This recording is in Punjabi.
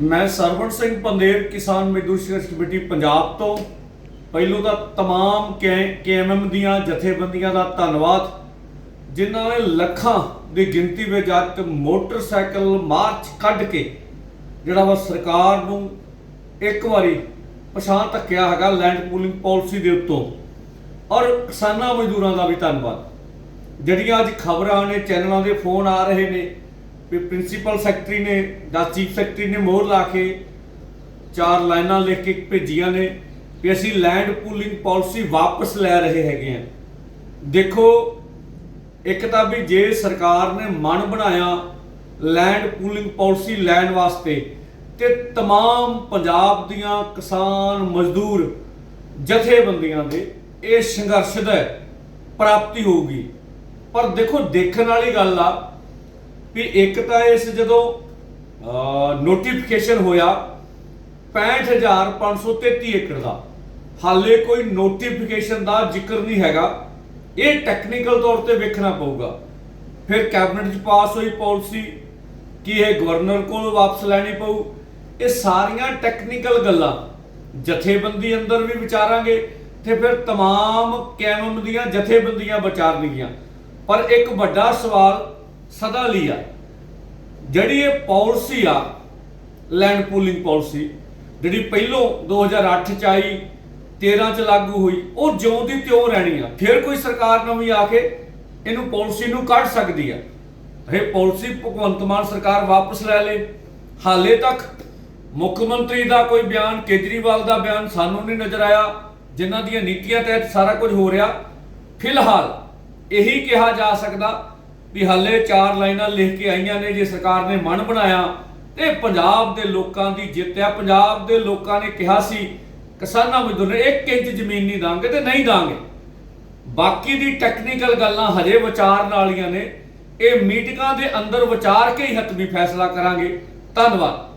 ਮੈਂ ਸਰਵਣ ਸਿੰਘ ਪੰਦੇਰ ਕਿਸਾਨ ਮਜ਼ਦੂਰ ਸੰਘਰਸ਼ ਕਮੇਟੀ ਪੰਜਾਬ ਤੋਂ ਪਹਿਲੋਂ ਤਾਂ तमाम ਕੇਐਮਐਮ ਦੀਆਂ ਜਥੇਬੰਦੀਆਂ ਦਾ ਧੰਨਵਾਦ ਜਿਨ੍ਹਾਂ ਨੇ ਲੱਖਾਂ ਦੀ ਗਿਣਤੀ ਵਿੱਚ ਅੱਜ ਤੱਕ ਮੋਟਰਸਾਈਕਲ ਮਾਰਚ ਕੱਢ ਕੇ ਜਿਹੜਾ ਵਾ ਸਰਕਾਰ ਨੂੰ ਇੱਕ ਵਾਰੀ ਪਛਾਣ ਧੱਕਿਆ ਹੈਗਾ ਲੈਂਡ ਪੂਲਿੰਗ ਪਾਲਿਸੀ ਦੇ ਉੱਤੋਂ ਔਰ ਕਿਸਾਨਾਂ ਮਜ਼ਦੂਰਾਂ ਦਾ ਵੀ ਧੰਨਵਾਦ ਜਿਹੜੀਆਂ ਅੱਜ ਖਬਰਾਂ ਨੇ ਚੈਨਲਾਂ ਦੇ ਫੋਨ ਆ ਰਹੇ ਨੇ ਵੀ ਪ੍ਰਿੰਸੀਪਲ ਸੈਕਟਰੀ ਨੇ ਜਾਂ ਚੀਫ ਸੈਕਟਰੀ ਨੇ ਮੋਹਰ ਲਾ ਕੇ ਚਾਰ ਲਾਈਨਾਂ ਲਿਖ ਕੇ ਭੇਜੀਆਂ ਨੇ ਵੀ ਅਸੀਂ ਲੈਂਡ ਪੂਲਿੰਗ ਪਾਲਿਸੀ ਵਾਪਸ ਲੈ ਰਹੇ ਹੈਗੇ ਆ ਦੇਖੋ ਇੱਕ ਤਾਂ ਵੀ ਜੇ ਸਰਕਾਰ ਨੇ ਮਨ ਬਣਾਇਆ ਲੈਂਡ ਪੂਲਿੰਗ ਪਾਲਿਸੀ ਲੈਣ ਵਾਸਤੇ ਤੇ तमाम ਪੰਜਾਬ ਦੀਆਂ ਕਿਸਾਨ ਮਜ਼ਦੂਰ ਜਥੇਬੰਦੀਆਂ ਦੇ ਇਹ ਸੰਘਰਸ਼ ਦਾ ਪ੍ਰਾਪਤੀ ਹੋਊਗੀ ਪਰ ਦੇਖੋ ਦੇਖਣ ਵਾਲੀ ਗੱਲ ਆ ਵੀ ਇੱਕ ਤਾਂ ਇਸ ਜਦੋਂ ਨੋਟੀਫਿਕੇਸ਼ਨ ਹੋਇਆ 65533 ਏਕੜ ਦਾ ਹਾਲੇ ਕੋਈ ਨੋਟੀਫਿਕੇਸ਼ਨ ਦਾ ਜ਼ਿਕਰ ਨਹੀਂ ਹੈਗਾ ਇਹ ਟੈਕਨੀਕਲ ਤੌਰ ਤੇ ਵੇਖਣਾ ਪਊਗਾ ਫਿਰ ਕੈਬਨਿਟ 'ਚ ਪਾਸ ਹੋਈ ਪਾਲਿਸੀ ਕੀ ਇਹ ਗਵਰਨਰ ਕੋਲ ਵਾਪਸ ਲੈਣੀ ਪਊ ਇਹ ਸਾਰੀਆਂ ਟੈਕਨੀਕਲ ਗੱਲਾਂ ਜਥੇਬੰਦੀ ਅੰਦਰ ਵੀ ਵਿਚਾਰਾਂਗੇ ਤੇ ਫਿਰ तमाम ਕੈਮਮ ਦੀਆਂ ਜਥੇਬੰਦੀਆਂ ਵਿਚਾਰਨਗੀਆਂ ਪਰ ਇੱਕ ਵੱਡਾ ਸਵਾਲ ਸਦਾ ਲਈ ਆ। ਜਿਹੜੀ ਇਹ ਪਾਲਿਸੀ ਆ ਲੈਂਡ ਪੂਲਿੰਗ ਪਾਲਿਸੀ, ਜਿਹੜੀ ਪਹਿਲੋਂ 2008 ਚ ਆਈ 13 ਚ ਲਾਗੂ ਹੋਈ, ਉਹ ਜਿਉਂ ਦੀ ਤਿਉਂ ਰਹਿਣੀ ਆ। ਫਿਰ ਕੋਈ ਸਰਕਾਰ ਨਵੀਂ ਆ ਕੇ ਇਹਨੂੰ ਪਾਲਿਸੀ ਨੂੰ ਕੱਢ ਸਕਦੀ ਆ। ਇਹ ਪਾਲਿਸੀ ਭਗਵੰਤ ਮਾਨ ਸਰਕਾਰ ਵਾਪਸ ਲੈ ਲੇ। ਹਾਲੇ ਤੱਕ ਮੁੱਖ ਮੰਤਰੀ ਦਾ ਕੋਈ ਬਿਆਨ, ਕੇਜਰੀਵਾਲ ਦਾ ਬਿਆਨ ਸਾਨੂੰ ਨਹੀਂ ਨਜ਼ਰ ਆਇਆ, ਜਿਨ੍ਹਾਂ ਦੀਆਂ ਨੀਤੀਆਂ ਤਹਿਤ ਸਾਰਾ ਕੁਝ ਹੋ ਰਿਹਾ। ਫਿਲਹਾਲ ਇਹੀ ਕਿਹਾ ਜਾ ਸਕਦਾ ਵੀ ਹਾਲੇ ਚਾਰ ਲਾਈਨਾਂ ਲਿਖ ਕੇ ਆਈਆਂ ਨੇ ਜੇ ਸਰਕਾਰ ਨੇ ਮਨ ਬਣਾਇਆ ਤੇ ਪੰਜਾਬ ਦੇ ਲੋਕਾਂ ਦੀ ਜਿੱਤ ਆ ਪੰਜਾਬ ਦੇ ਲੋਕਾਂ ਨੇ ਕਿਹਾ ਸੀ, ਕਿਸਾਨਾਂ ਮਜ਼ਦੂਰ ਨੇ 1 ਇੰਚ ਜ਼ਮੀਨ ਨਹੀਂ ਦਾਂਗੇ ਤੇ ਨਹੀਂ ਦਾਂਗੇ। ਬਾਕੀ ਦੀ ਟੈਕਨੀਕਲ ਗੱਲਾਂ ਹਜੇ ਵਿਚਾਰਨ ਵਾਲੀਆਂ ਨੇ। ਇਹ ਮੀਟਿੰਗਾਂ ਦੇ ਅੰਦਰ ਵਿਚਾਰ ਕੇ ਹੀ ਹੱਤਮੀ ਫੈਸਲਾ ਕਰਾਂਗੇ। ਧੰਨਵਾਦ।